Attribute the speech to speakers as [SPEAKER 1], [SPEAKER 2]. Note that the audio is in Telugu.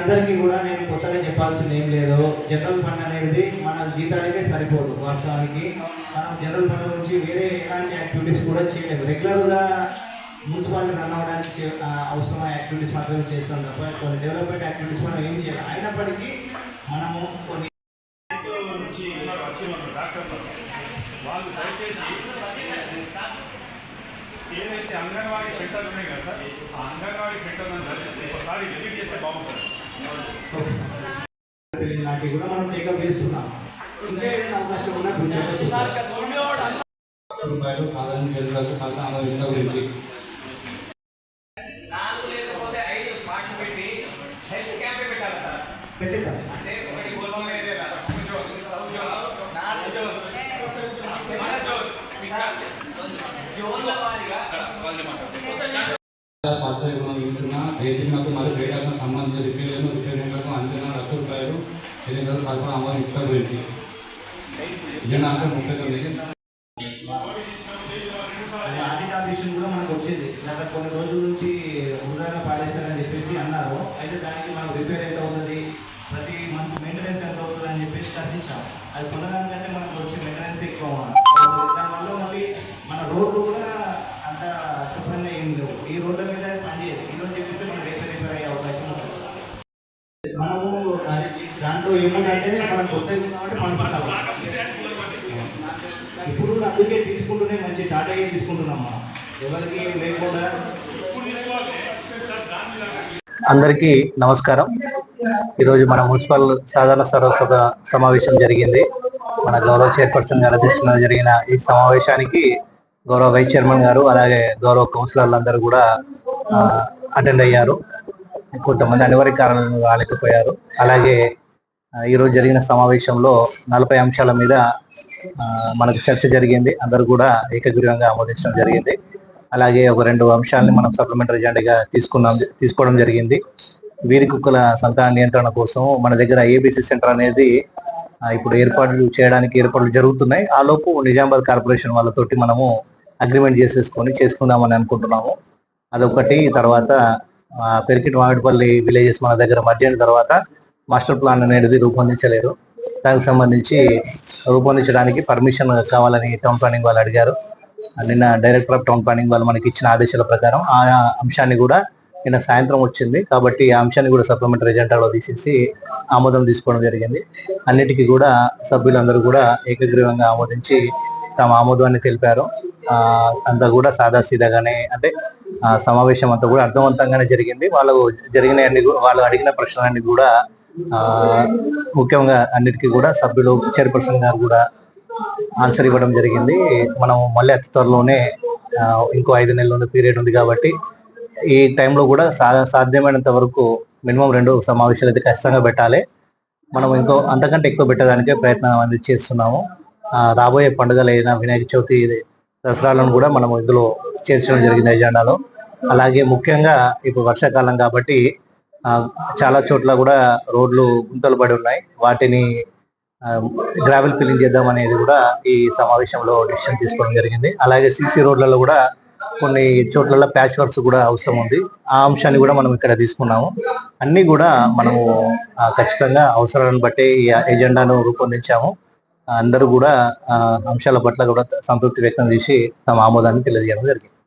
[SPEAKER 1] అందరికీ కూడా నేను కొత్తగా చెప్పాల్సింది ఏం లేదు. జనరల్ ఫండ్ అనేది మన జీతాలకే సరిపోదు వాస్తవానికి. మనం జనరల్ ఫండ్ నుంచి వేరే ఎలాంటి యాక్టివిటీస్ కూడా చేయలేదు రెగ్యులర్గా మున్సిపాలిటీ రన్ అవ్వడానికి అవసరమైన యాక్టివిటీస్ మాత్రమే చేస్తాం తప్ప కొన్ని డెవలప్మెంట్ యాక్టివిటీస్ మనం ఏం చేయాలి. అయినప్పటికీ మనము కొన్ని
[SPEAKER 2] వాళ్ళు దయచేసి ఏదైతే అంగన్వాడీ సెంటర్ ఉన్నాయి కదా సార్ ఆ అంగన్వాడీ సెంటర్ ఒకసారి విజిట్ చేస్తే బాగుంటుంది.
[SPEAKER 1] లాంటివి కూడా మనం టేకప్ చేస్తున్నాం ఇంకా ఏదైనా అవకాశం ఉన్నా
[SPEAKER 3] రూపాయలు సాధారణ చేతులకు గురించి
[SPEAKER 4] పెట్టాలి అంటే ఒకటి గోల్బొమ్మ ఏరియా జోన్ల
[SPEAKER 3] పద్ధతిలో ఉంటున్న దేశీయకు మరియు డేటాకు సంబంధించిన రిపేర్లను రిపేర్లకు అంచనా లక్ష రూపాయలు ఎన్నిసార్లు పథకం ఆమోదించడం గురించి అంశం ముప్పై తొమ్మిది
[SPEAKER 1] అది ఆడిట్ ఆఫీషన్ కూడా మనకు వచ్చింది. గత కొన్ని రోజుల నుంచి వృధాగా పాడేశారని చెప్పేసి అన్నారు. అయితే దానికి మనకు రిపేర్ ఎంత అవుతుంది? ప్రతి మంత్ మెయింటెనెన్స్ ఎంత అవుతుంది అని చెప్పేసి చర్చించాం అది కొనడానికంటే మనకు వచ్చే మెయింటెనెన్స్ ఎక్కువ దానివల్ల మళ్ళీ మన రోడ్లు కూడా అంత శుభ్రంగా ఏం లేవు ఈ రోడ్ల మీద అది పనిచేయదు ఈ రోజు చెప్పేస్తే మనకి రిపేర్ రిపేర్ అయ్యే అవకాశం ఉంటుంది మనము అది దాంట్లో ఏమంటే మనం కొత్త కాబట్టి మనసు ఇప్పుడు అందుకే తీసుకుంటూనే మంచి టాటాయే తీసుకుంటున్నామ్మా ఎవరికి లేకుండా.
[SPEAKER 5] అందరికీ నమస్కారం. ఈరోజు మన మున్సిపల్ సాధారణ సర్వసభ సమావేశం జరిగింది. మన గౌరవ చైర్పర్సన్ గారి అధ్యక్షతన జరిగిన ఈ సమావేశానికి గౌరవ వైస్ చైర్మన్ గారు అలాగే గౌరవ కౌన్సిలర్లు అందరూ కూడా అటెండ్ అయ్యారు. కొంతమంది అనివార్య కారణాలను రాలేకపోయారు. అలాగే ఈరోజు జరిగిన సమావేశంలో నలభై అంశాల మీద మనకు చర్చ జరిగింది. అందరూ కూడా ఏకగ్రీవంగా ఆమోదించడం జరిగింది. అలాగే ఒక రెండు అంశాలని మనం సప్లిమెంటరీ ఎజెండాగా తీసుకున్నాం తీసుకోవడం జరిగింది. వీరి కుక్కల సంతాన నియంత్రణ కోసం మన దగ్గర ఏబిసి సెంటర్ అనేది ఇప్పుడు ఏర్పాట్లు చేయడానికి ఏర్పాట్లు జరుగుతున్నాయి. ఆ లోపు నిజామాబాద్ కార్పొరేషన్ వాళ్ళతోటి మనము అగ్రిమెంట్ చేసేసుకొని చేసుకుందామని అనుకుంటున్నాము. అదొకటి. తర్వాత పెరికిట్ మామిడిపల్లి విలేజెస్ మన దగ్గర మర్జ్ అయిన తర్వాత మాస్టర్ ప్లాన్ అనేది రూపొందించలేరు దానికి సంబంధించి రూపొందించడానికి పర్మిషన్ కావాలని టౌన్ ప్లానింగ్ వాళ్ళు అడిగారు. నిన్న డైరెక్టర్ ఆఫ్ టౌన్ ప్లానింగ్ వాళ్ళు మనకి ఇచ్చిన ఆదేశాల ప్రకారం ఆ అంశాన్ని కూడా నిన్న సాయంత్రం వచ్చింది. కాబట్టి ఆ అంశాన్ని కూడా సప్లిమెంటరీ ఎజెండాలో తీసేసి ఆమోదం తీసుకోవడం జరిగింది. అన్నిటికీ కూడా సభ్యులందరూ కూడా ఏకగ్రీవంగా ఆమోదించి తమ ఆమోదాన్ని తెలిపారు. అంతా కూడా సాదాసీదాగానే అంటే సమావేశం అంతా కూడా అర్థవంతంగానే జరిగింది. వాళ్ళు జరిగిన అన్ని వాళ్ళు అడిగిన ప్రశ్నలన్నీ కూడా ముఖ్యంగా అన్నిటికీ కూడా సభ్యులు చైర్పర్సన్ గారు కూడా ఆన్సర్ ఇవ్వడం జరిగింది. మనం మళ్ళీ అతి త్వరలోనే ఇంకో ఐదు నెలలోనే పీరియడ్ ఉంది కాబట్టి ఈ టైంలో కూడా సా- సాధ్యమైనంత వరకు మినిమం రెండు సమావేశాలు అయితే ఖచ్చితంగా పెట్టాలి. మనం ఇంకో అంతకంటే ఎక్కువ పెట్టడానికే ప్రయత్నం అనేది చేస్తున్నాము. రాబోయే పండుగలు అయినా వినాయక చవితి దసరాలను కూడా మనం ఇందులో చేర్చడం జరిగింది ఎజెండాలో అలాగే ముఖ్యంగా ఇప్పుడు వర్షాకాలం కాబట్టి చాలా చోట్ల కూడా రోడ్లు గుంతలు పడి ఉన్నాయి. వాటిని గ్రావెల్ ఫిల్లింగ్ చేద్దాం అనేది కూడా ఈ సమావేశంలో డిసిషన్ తీసుకోవడం జరిగింది. అలాగే సీసీ రోడ్లలో కూడా కొన్ని చోట్ల ప్యాచ్ వర్క్స్ కూడా అవసరం ఉంది. ఆ అంశాన్ని కూడా మనం ఇక్కడ తీసుకున్నాము. అన్ని కూడా మనము ఖచ్చితంగా అవసరాలను బట్టి ఈ ఎజెండాను రూపొందించాము. అందరూ కూడా ఆ, అంశాల పట్ల కూడా సంతృప్తి వ్యక్తం చేసి తమ ఆమోదాన్ని తెలియజేయడం జరిగింది.